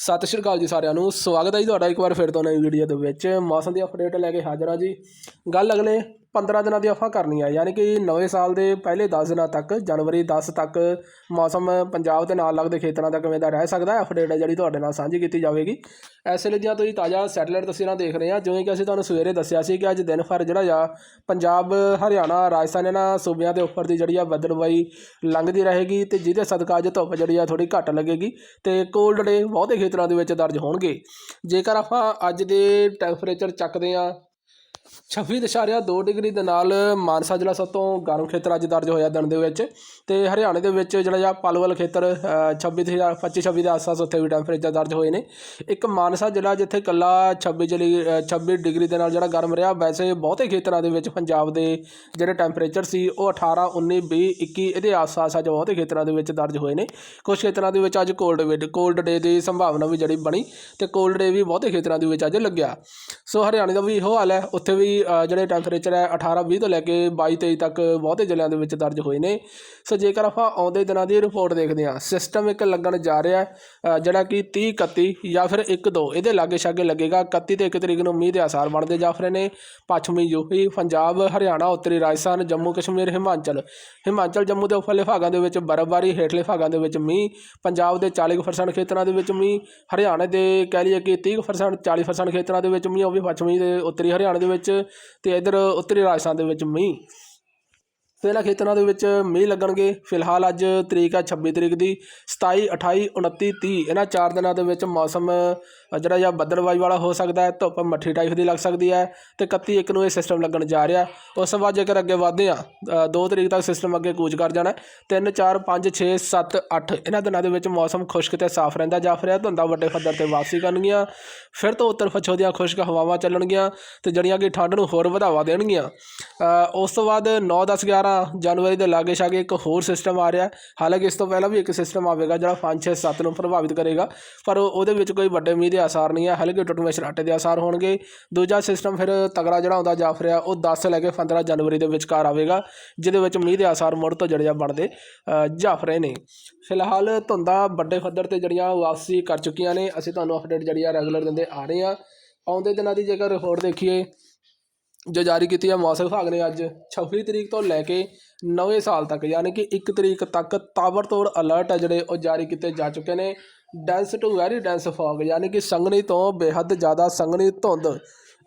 ਸਤਿ ਸ਼੍ਰੀ ਅਕਾਲ ਜੀ ਸਾਰਿਆਂ ਨੂੰ। ਸਵਾਗਤ ਹੈ ਜੀ ਤੁਹਾਡਾ ਇੱਕ ਵਾਰ ਫਿਰ ਤੋਂ ਨਵੀਂ ਵੀਡੀਓ ਦੇ ਵਿੱਚ। ਮੌਸਮ ਦੀ ਅਪਡੇਟ ਲੈ ਕੇ ਹਾਜ਼ਰ ਹਾਂ ਜੀ। ਗੱਲ ਅਗਲੇ 15 ਦਿਨਾਂ ਦੀ ਆਪਾਂ ਕਰਨੀ ਹੈ। ਯਾਨੀ ਕਿ ਨਵੇਂ ਸਾਲ ਦੇ ਪਹਿਲੇ 10 ਦਿਨਾਂ ਤੱਕ, ਜਨਵਰੀ 10 ਤੱਕ ਮੌਸਮ ਪੰਜਾਬ ਦੇ ਨਾਲ ਲੱਗਦੇ ਖੇਤਰਾਂ ਦਾ ਕਿਵੇਂ ਦਾ ਰਹਿ ਸਕਦਾ ਹੈ ਅਪਡੇਟ ਹੈ ਜਿਹੜੀ ਤੁਹਾਡੇ ਨਾਲ ਸਾਂਝੀ ਕੀਤੀ ਜਾਵੇਗੀ। ਐਸੇ ਲਈ ਦੀਆਂ ਤੁਸੀਂ ਤਾਜ਼ਾ ਸੈਟਲਾਈਟ ਤਸਵੀਰਾਂ ਦੇਖ ਰਹੇ ਹਾਂ ਜਿਵੇਂ ਕਿ ਅਸੀਂ ਤੁਹਾਨੂੰ ਸਵੇਰੇ ਦੱਸਿਆ ਸੀ ਕਿ ਅੱਜ ਦਿਨ ਭਰ ਜਿਹੜਾ ਆ, ਪੰਜਾਬ, ਹਰਿਆਣਾ, ਰਾਜਸਥਾਨ ਇਹਨਾਂ ਸੂਬਿਆਂ ਦੇ ਉੱਪਰ ਦੀ ਜਿਹੜੀ ਆ ਬੱਦਲਵਾਈ ਲੰਘਦੀ ਰਹੇਗੀ ਤੇ ਜਿਹਦੇ ਸਦਕਾ ਅੱਜ ਧੁੱਪ ਜਿਹੜੀ ਆ ਥੋੜੀ ਘੱਟ ਲੱਗੇਗੀ ਤੇ ਕੋਲਡ ਡੇ ਬਹੁਤੇ ਖੇਤਰਾਂ ਦੇ ਵਿੱਚ ਦਰਜ ਹੋਣਗੇ। ਜੇਕਰ ਆਪਾਂ ਅੱਜ ਦੇ ਟੈਂਪਰੇਚਰ ਚੱਕਦੇ ਆ 26.2 ਡਿਗਰੀ ਦੇ ਨਾਲ ਮਾਨਸਾ ਜ਼ਿਲ੍ਹਾ ਸਭ ਤੋਂ ਗਰਮ ਖੇਤਰ ਅੱਜ ਦਰਜ ਹੋਇਆ ਦਿਨ ਦੇ ਵਿੱਚ ਤੇ ਹਰਿਆਣੇ ਦੇ ਵਿੱਚ ਜਿਹੜਾ ਆ ਪਲਵਲ ਖੇਤਰ ਅ, 26 ਤੇ 25 ਦੇ ਆਸ-ਪਾਸ ਉੱਥੇ ਵੀ ਟੈਂਪਰੇਚਰ ਦਰਜ ਹੋਏ ਨੇ। ਇੱਕ ਮਾਨਸਾ ਜ਼ਿਲ੍ਹਾ ਜਿੱਥੇ ਕੱਲਾ 26 ਜਲੀ 26 ਡਿਗਰੀ ਦੇ ਨਾਲ ਜਿਹੜਾ ਗਰਮ ਰਿਹਾ ਵੈਸੇ ਬਹੁਤੇ ਖੇਤਰਾਂ ਦੇ ਵਿੱਚ ਪੰਜਾਬ ਦੇ ਜਿਹੜੇ ਟੈਂਪਰੇਚਰ ਸੀ ਉਹ 18 19 20 21 ਇਹਦੇ ਆਸ-ਪਾਸ ਅੱਜ ਬਹੁਤੇ ਖੇਤਰਾਂ ਦੇ ਵਿੱਚ ਦਰਜ ਹੋਏ ਨੇ। ਕੁਝ ਖੇਤਰਾਂ ਦੇ ਵਿੱਚ ਅੱਜ ਕੋਲਡ ਵੇਡ ਕੋਲਡ ਡੇ ਦੀ ਸੰਭਾਵਨਾ ਵੀ ਜਿਹੜੀ ਬਣੀ ਤੇ ਕੋਲਡ ਡੇ ਵੀ ਬਹੁਤੇ ਖੇਤਰਾਂ ਦੇ ਵਿੱਚ ਅੱਜ ਲੱਗਿਆ। ਸੋ ਹਰਿਆਣੇ ਦਾ ਵੀ ਇਹੋ ਹਾਲ ਹੈ ਉੱਥੇ ਵੀ ਜਿਹੜੇ ਟੈਂਪਰੇਚਰ ਹੈ 18 20 ਤੋਂ ਲੈ ਕੇ 22 23 ਤੱਕ ਬਹੁਤੇ ਜ਼ਿਲ੍ਹਿਆਂ ਦੇ ਵਿੱਚ ਦਰਜ ਹੋਏ ਨੇ। ਸੋ ਜੇਕਰ ਆਪਾਂ ਆਉਂਦੇ ਦਿਨਾਂ ਦੀ ਰਿਪੋਰਟ ਦੇਖਦੇ ਹਾਂ ਸਿਸਟਮ ਇੱਕ ਲੱਗਣ ਜਾ ਰਿਹਾ ਹੈ ਜਿਹੜਾ ਕਿ 30 31 ਜਾਂ ਫਿਰ 1 2 ਇਹਦੇ ਲਾਗੇ ਛਾਗੇ ਲੱਗੇਗਾ। 31 ਤੇ 1 ਤਰੀਕ ਨੂੰ ਮੀਂਹ ਦੇ ਆਸਾਰ ਬਣਦੇ ਜਾ ਰਹੇ ਨੇ। ਪੱਛਮੀ ਯੂਪੀ, ਪੰਜਾਬ, ਹਰਿਆਣਾ, ਉੱਤਰੀ ਰਾਜਸਥਾਨ, ਜੰਮੂ ਕਸ਼ਮੀਰ, ਹਿਮਾਚਲ। ਹਿਮਾਚਲ, ਜੰਮੂ ਦੇ ਉੱਪਰਲੇ ਭਾਗਾਂ ਦੇ ਵਿੱਚ ਬਰਫ਼ਬਾਰੀ, ਹੇਠਲੇ ਭਾਗਾਂ ਦੇ ਵਿੱਚ ਮੀਂਹ। ਪੰਜਾਬ ਦੇ 40% ਖੇਤਰਾਂ ਦੇ ਵਿੱਚ ਮੀਂਹ। ਹਰਿਆਣੇ ਦੇ ਕਹਿ ਲਈਏ ਕਿ 30% 40% ਖੇਤਰਾਂ ਦੇ ਵਿੱਚ ਮੀਂਹ। ਉਹ ਵੀ ਪੱਛਮੀ ਦੇ ਉੱਤਰੀ ਹਰਿਆਣੇ ਦੇ ਵਿੱਚ ਤੇ ਇਧਰ ਉੱਤਰੀ ਰਾਜਸਥਾਨ ਦੇ ਵਿੱਚ ਮੀਂਹ। ਤੇ ਇਹਨਾਂ ਖੇਤਰਾਂ ਦੇ ਵਿੱਚ ਮੀਂਹ ਲੱਗਣਗੇ। ਫਿਲਹਾਲ ਅੱਜ ਤਰੀਕ ਹੈ 26 ਤਰੀਕ ਦੀ 27 28 29 30 ਇਹਨਾਂ ਚਾਰ ਦਿਨਾਂ ਦੇ ਵਿੱਚ ਮੌਸਮ ਜਿਹੜਾ ਜਾਂ ਬੱਦਲਵਾਈ ਵਾਲਾ ਹੋ ਸਕਦਾ ਹੈ, ਧੁੱਪ ਮੱਠੀ ਟਾਈਪ ਦੀ ਲੱਗ ਸਕਦੀ ਹੈ ਤੇ 31 ਇੱਕ ਨੂੰ ਇਹ ਸਿਸਟਮ ਲੱਗਣ ਜਾ ਰਿਹਾ। ਉਸ ਤੋਂ ਬਾਅਦ ਜੇਕਰ ਅੱਗੇ ਵਧਦੇ ਆ 2 ਤਰੀਕ ਤੱਕ ਸਿਸਟਮ ਅੱਗੇ ਕੂਚ ਕਰ ਜਾਣਾ 3 4 5 6 7 8 ਇਹਨਾਂ ਦਿਨਾਂ ਦੇ ਵਿੱਚ ਮੌਸਮ ਖੁਸ਼ਕ ਤੇ ਸਾਫ਼ ਰਹਿੰਦਾ ਜਾ ਫਿਰ ਧੁੰਦਾਂ ਵੱਡੇ ਪੱਧਰ ਤੇ ਵਾਪਸੀ ਕਰਨਗੀਆਂ। ਫਿਰ ਤੋਂ ਉੱਤਰ ਪੱਛਮ ਦੀਆਂ ਖੁਸ਼ਕ ਹਵਾਵਾਂ ਚੱਲਣਗੀਆਂ ਤੇ ਜਿਹੜੀਆਂ ਕਿ ਠੰਡ ਨੂੰ ਹੋਰ ਵਧਾਵਾ ਦੇਣਗੀਆਂ। ਉਸ ਤੋਂ ਬਾਅਦ 9 10 11 ਜਨਵਰੀ ਦੇ ਲਾਗੇ ਛਾਗੇ ਇੱਕ ਹੋਰ ਸਿਸਟਮ ਆ ਰਿਹਾ। ਹਾਲਾਂਕਿ ਇਸ ਤੋਂ ਪਹਿਲਾਂ ਵੀ ਇੱਕ ਸਿਸਟਮ ਆਵੇਗਾ ਜਿਹੜਾ 5 6 7 ਨੂੰ ਪ੍ਰਭਾਵਿਤ ਕਰੇਗਾ। ਪਰ ਉਹਦੇ ਵਿੱਚ ਕੋਈ ਵੱਡੇ ਮੀਂਹ ਦੇ ਆਸਾਰ ਨਹੀਂ ਹੈ ਹਲਕੇ ਟੁੱਟਵੇਂ ਛਰਾਟੇ ਦੇ ਆਸਾਰ ਹੋਣਗੇ। ਦੂਜਾ ਸਿਸਟਮ ਫਿਰ ਤਗੜਾ ਜਿਹੜਾ ਆਉਂਦਾ ਜਾਫ ਰਿਹਾ ਉਹ 10 ਲੈ ਕੇ 15 ਜਨਵਰੀ ਦੇ ਵਿਚਕਾਰ ਆਵੇਗਾ ਜਿਹਦੇ ਵਿੱਚ ਮੀਂਹ ਦੇ ਆਸਾਰ ਮੁੜ ਤੋਂ ਜਿਹੜੇ ਆ ਬਣਦੇ ਅ, ਰਹੇ ਨੇ। ਫਿਲਹਾਲ ਧੁੰਦਾਂ ਵੱਡੇ ਪੱਧਰ ਤੇ ਜਿਹੜੀਆਂ ਵਾਪਸੀ ਕਰ ਚੁੱਕੀਆਂ ਨੇ। ਅਸੀਂ ਤੁਹਾਨੂੰ ਅਪਡੇਟ ਜਿਹੜੀ ਆ ਰੈਗੂਲਰ ਦਿੰਦੇ ਆ ਰਹੇ ਆ ਆਉਂਦੇ ਦਿਨਾਂ ਦੀ ਜੇਕਰ ਰਿਪੋਰਟ ਦੇਖੀਏ ਜੋ ਜਾਰੀ ਕੀਤੀ ਹੈ ਮੌਸਮ ਵਿਭਾਗ ਨੇ ਅੱਜ 26 ਤਰੀਕ ਤੋਂ ਲੈ ਕੇ ਨਵੇਂ ਸਾਲ ਤੱਕ, ਯਾਨੀ ਕਿ 1 ਤਰੀਕ ਤੱਕ ਤਾਬੜਤੋੜ ਅਲਰਟ ਹੈ ਜਿਹੜੇ ਉਹ ਜਾਰੀ ਕੀਤੇ ਜਾ ਚੁੱਕੇ ਨੇ। Dense to very dense fog ਯਾਨੀ ਕਿ ਸੰਘਣੀ ਤੋਂ ਬੇਹੱਦ ਜ਼ਿਆਦਾ ਸੰਘਣੀ ਧੁੰਦ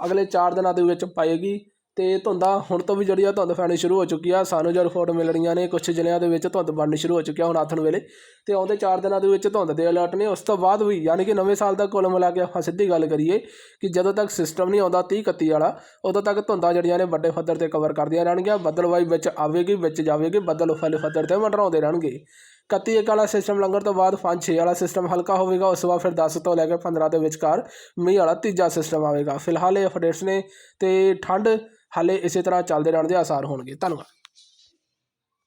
ਅਗਲੇ 4 ਦਿਨਾਂ ਦੇ ਵਿੱਚ ਪਾਏਗੀ। ਅਤੇ ਧੁੰਦਾਂ ਹੁਣ ਤੋਂ ਵੀ ਜਿਹੜੀ ਆ ਧੁੰਦ ਪੈਣੀ ਸ਼ੁਰੂ ਹੋ ਚੁੱਕੀ ਆ। ਸਾਨੂੰ ਜੋ ਰਿਪੋਰਟ ਮਿਲ ਰਹੀਆਂ ਨੇ, ਕੁਛ ਜ਼ਿਲ੍ਹਿਆਂ ਦੇ ਵਿੱਚ ਧੁੰਦ ਬਣਨੀ ਸ਼ੁਰੂ ਹੋ ਚੁੱਕੀ ਆ ਹੁਣ ਆਥਣ ਵੇਲੇ। ਅਤੇ ਆਉਂਦੇ ਚਾਰ ਦਿਨਾਂ ਦੇ ਵਿੱਚ ਧੁੰਦ ਦੇ ਅਲਰਟ ਨੇ। ਉਸ ਤੋਂ ਬਾਅਦ ਵੀ ਯਾਨੀ ਕਿ ਨਵੇਂ ਸਾਲ ਦਾ ਕੁੱਲ ਮਿਲਾ ਕੇ ਆਪਾਂ ਸਿੱਧੀ ਗੱਲ ਕਰੀਏ ਕਿ ਜਦੋਂ ਤੱਕ ਸਿਸਟਮ ਨਹੀਂ ਆਉਂਦਾ 30 31 ਵਾਲਾ, ਉਦੋਂ ਤੱਕ ਧੁੰਦਾਂ ਜਿਹੜੀਆਂ ਨੇ ਵੱਡੇ ਪੱਧਰ ਤੇ ਕਵਰ ਕਰਦੀਆਂ ਰਹਿਣਗੀਆਂ। ਬੱਦਲਵਾਈ ਵਿੱਚ ਆਵੇਗੀ, ਵਿੱਚ ਜਾਵੇਗੀ, ਬੱਦਲ ਉਫਾਲੇ ਪੱਧਰ ਤੇ ਮੰਡਰਾਉਂਦੇ ਰਹਿਣਗੇ। 31 ਇੱਕ ਵਾਲਾ ਸਿਸਟਮ ਲੰਘਣ ਤੋਂ ਬਾਅਦ 5 6 ਵਾਲਾ ਸਿਸਟਮ ਹਲਕਾ ਹੋਵੇਗਾ। ਉਸ ਤੋਂ ਬਾਅਦ ਫਿਰ 10 ਤੋਂ ਲੈ ਕੇ 15 ਦੇ ਵਿਚਕਾਰ ਮੀਂਹ ਵਾਲਾ ਤੀਜਾ ਸਿਸਟਮ ਆਵੇਗਾ। ਫਿਲਹਾਲ ਇਹ ਅਪਡੇਟਸ ਨੇ ਤੇ ਠੰਡ ਹਾਲੇ ਇਸੇ ਤਰ੍ਹਾਂ ਚੱਲਦੇ ਰਹਿਣ ਦੇ ਆਸਾਰ ਹੋਣਗੇ। ਧੰਨਵਾਦ।